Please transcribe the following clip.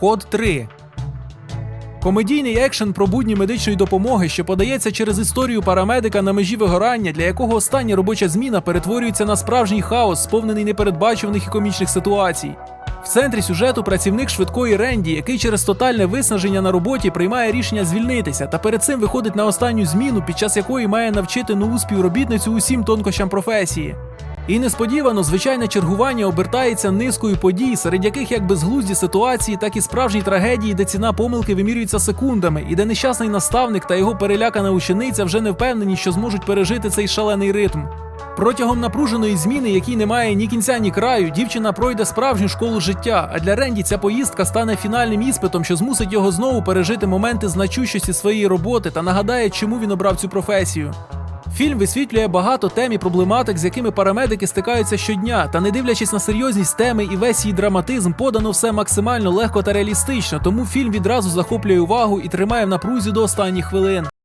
Код 3. Комедійний екшен про будні медичної допомоги, що подається через історію парамедика на межі вигорання, для якого остання робоча зміна перетворюється на справжній хаос, сповнений непередбачуваних і комічних ситуацій. В центрі сюжету працівник швидкої Ренді, який через тотальне виснаження на роботі приймає рішення звільнитися, та перед цим виходить на останню зміну, під час якої має навчити нову співробітницю усім тонкощам професії. І несподівано звичайне чергування обертається низкою подій, серед яких як безглузді ситуації, так і справжні трагедії, де ціна помилки вимірюється секундами, і де нещасний наставник та його перелякана учениця вже не впевнені, що зможуть пережити цей шалений ритм. Протягом напруженої зміни, якій немає ні кінця, ні краю, дівчина пройде справжню школу життя. А для Ренді ця поїздка стане фінальним іспитом, що змусить його знову пережити моменти значущості своєї роботи та нагадає, чому він обрав цю професію. Фільм висвітлює багато тем і проблематик, з якими парамедики стикаються щодня, та не дивлячись на серйозність теми і весь її драматизм, подано все максимально легко та реалістично, тому фільм відразу захоплює увагу і тримає в напрузі до останніх хвилин.